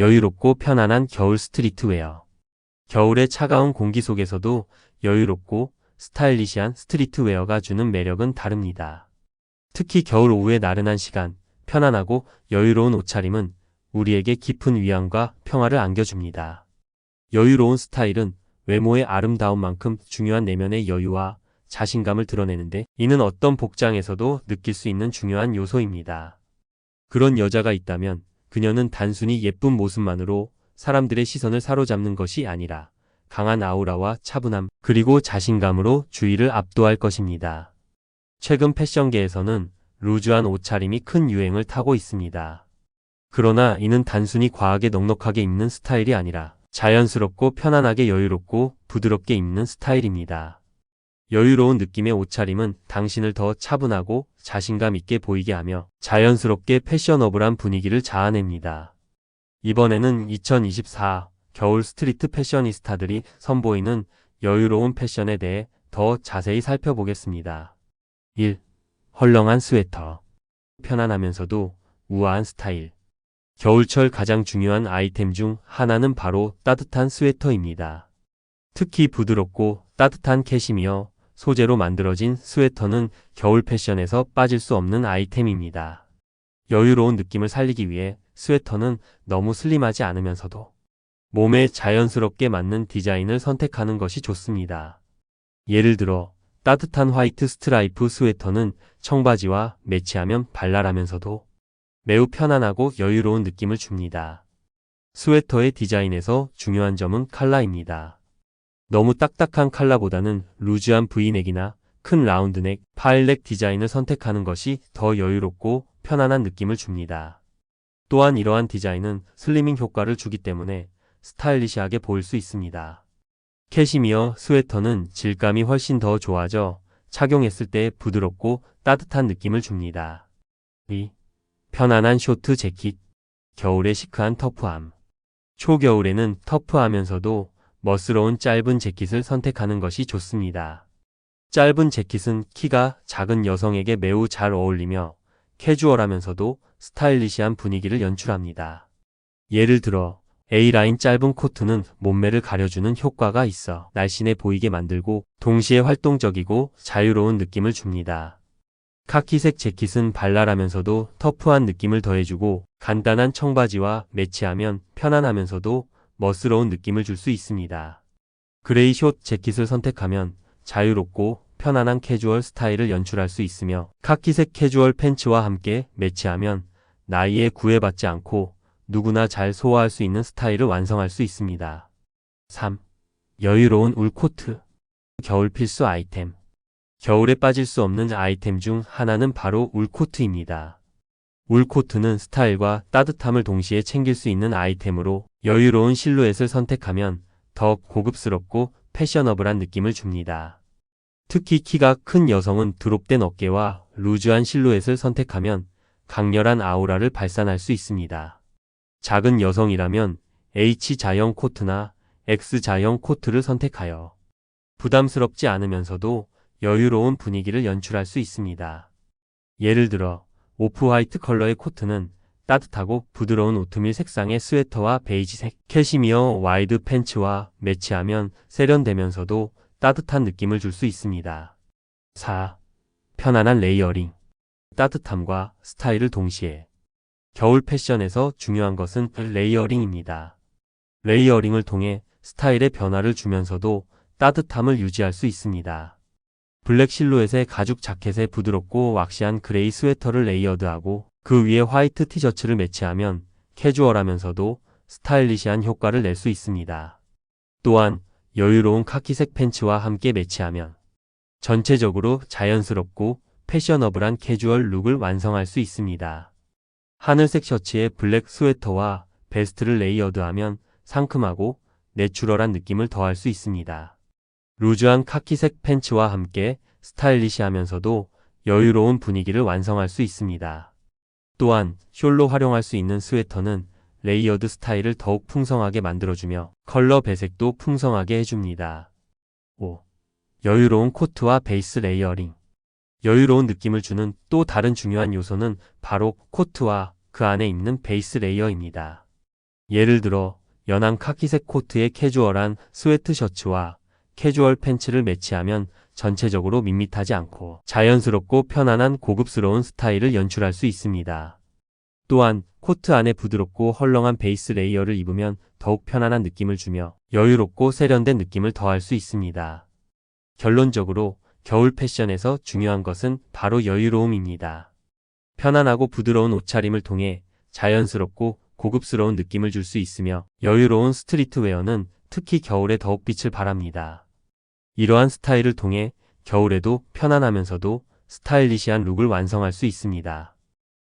여유롭고 편안한 겨울 스트리트웨어. 겨울의 차가운 공기 속에서도 여유롭고 스타일리시한 스트리트웨어가 주는 매력은 다릅니다. 특히 겨울 오후의 나른한 시간, 편안하고 여유로운 옷차림은 우리에게 깊은 위안과 평화를 안겨줍니다. 여유로운 스타일은 외모의 아름다움만큼 중요한 내면의 여유와 자신감을 드러내는데 이는 어떤 복장에서도 느낄 수 있는 중요한 요소입니다. 그런 여자가 있다면 그녀는 단순히 예쁜 모습만으로 사람들의 시선을 사로잡는 것이 아니라 강한 아우라와 차분함 그리고 자신감으로 주위를 압도할 것입니다. 최근 패션계에서는 루즈한 옷차림이 큰 유행을 타고 있습니다. 그러나 이는 단순히 과하게 넉넉하게 입는 스타일이 아니라 자연스럽고 편안하게 여유롭고 부드럽게 입는 스타일입니다. 여유로운 느낌의 옷차림은 당신을 더 차분하고 자신감 있게 보이게 하며 자연스럽게 패셔너블한 분위기를 자아냅니다. 이번에는 2024 겨울 스트리트 패셔니스타들이 선보이는 여유로운 패션에 대해 더 자세히 살펴보겠습니다. 1. 헐렁한 스웨터. 편안하면서도 우아한 스타일. 겨울철 가장 중요한 아이템 중 하나는 바로 따뜻한 스웨터입니다. 특히 부드럽고 따뜻한 캐시미어 소재로 만들어진 스웨터는 겨울 패션에서 빠질 수 없는 아이템입니다. 여유로운 느낌을 살리기 위해 스웨터는 너무 슬림하지 않으면서도 몸에 자연스럽게 맞는 디자인을 선택하는 것이 좋습니다. 예를 들어 따뜻한 화이트 스트라이프 스웨터는 청바지와 매치하면 발랄하면서도 매우 편안하고 여유로운 느낌을 줍니다. 스웨터의 디자인에서 중요한 점은 컬러입니다. 너무 딱딱한 컬러보다는 루즈한 브이넥이나 큰 라운드넥, 파일넥 디자인을 선택하는 것이 더 여유롭고 편안한 느낌을 줍니다. 또한 이러한 디자인은 슬리밍 효과를 주기 때문에 스타일리시하게 보일 수 있습니다. 캐시미어 스웨터는 질감이 훨씬 더 좋아져 착용했을 때 부드럽고 따뜻한 느낌을 줍니다. 2. 편안한 쇼트 재킷. 겨울의 시크한 터프함. 초겨울에는 터프하면서도 멋스러운 짧은 재킷을 선택하는 것이 좋습니다. 짧은 재킷은 키가 작은 여성에게 매우 잘 어울리며 캐주얼하면서도 스타일리시한 분위기를 연출합니다. 예를 들어 A라인 짧은 코트는 몸매를 가려주는 효과가 있어 날씬해 보이게 만들고 동시에 활동적이고 자유로운 느낌을 줍니다. 카키색 재킷은 발랄하면서도 터프한 느낌을 더해주고 간단한 청바지와 매치하면 편안하면서도 멋스러운 느낌을 줄 수 있습니다. 그레이 숏 재킷을 선택하면 자유롭고 편안한 캐주얼 스타일을 연출할 수 있으며 카키색 캐주얼 팬츠와 함께 매치하면 나이에 구애받지 않고 누구나 잘 소화할 수 있는 스타일을 완성할 수 있습니다. 3. 여유로운 울 코트. 겨울 필수 아이템. 겨울에 빠질 수 없는 아이템 중 하나는 바로 울 코트입니다. 울 코트는 스타일과 따뜻함을 동시에 챙길 수 있는 아이템으로 여유로운 실루엣을 선택하면 더 고급스럽고 패셔너블한 느낌을 줍니다. 특히 키가 큰 여성은 드롭된 어깨와 루즈한 실루엣을 선택하면 강렬한 아우라를 발산할 수 있습니다. 작은 여성이라면 H 자형 코트나 X 자형 코트를 선택하여 부담스럽지 않으면서도 여유로운 분위기를 연출할 수 있습니다. 예를 들어 오프 화이트 컬러의 코트는 따뜻하고 부드러운 오트밀 색상의 스웨터와 베이지색 캐시미어 와이드 팬츠와 매치하면 세련되면서도 따뜻한 느낌을 줄 수 있습니다. 4. 편안한 레이어링. 따뜻함과 스타일을 동시에. 겨울 패션에서 중요한 것은 레이어링입니다. 레이어링을 통해 스타일의 변화를 주면서도 따뜻함을 유지할 수 있습니다. 블랙 실루엣의 가죽 자켓에 부드럽고 왁시한 그레이 스웨터를 레이어드하고 그 위에 화이트 티셔츠를 매치하면 캐주얼하면서도 스타일리시한 효과를 낼 수 있습니다. 또한 여유로운 카키색 팬츠와 함께 매치하면 전체적으로 자연스럽고 패셔너블한 캐주얼 룩을 완성할 수 있습니다. 하늘색 셔츠에 블랙 스웨터와 베스트를 레이어드하면 상큼하고 내추럴한 느낌을 더할 수 있습니다. 루즈한 카키색 팬츠와 함께 스타일리시하면서도 여유로운 분위기를 완성할 수 있습니다. 또한 숄로 활용할 수 있는 스웨터는 레이어드 스타일을 더욱 풍성하게 만들어주며 컬러 배색도 풍성하게 해줍니다. 5. 여유로운 코트와 베이스 레이어링. 여유로운 느낌을 주는 또 다른 중요한 요소는 바로 코트와 그 안에 있는 베이스 레이어입니다. 예를 들어 연한 카키색 코트에 캐주얼한 스웨트 셔츠와 캐주얼 팬츠를 매치하면 전체적으로 밋밋하지 않고 자연스럽고 편안한 고급스러운 스타일을 연출할 수 있습니다. 또한 코트 안에 부드럽고 헐렁한 베이스 레이어를 입으면 더욱 편안한 느낌을 주며 여유롭고 세련된 느낌을 더할 수 있습니다. 결론적으로 겨울 패션에서 중요한 것은 바로 여유로움입니다. 편안하고 부드러운 옷차림을 통해 자연스럽고 고급스러운 느낌을 줄 수 있으며 여유로운 스트리트웨어는 특히 겨울에 더욱 빛을 발합니다. 이러한 스타일을 통해 겨울에도 편안하면서도 스타일리시한 룩을 완성할 수 있습니다.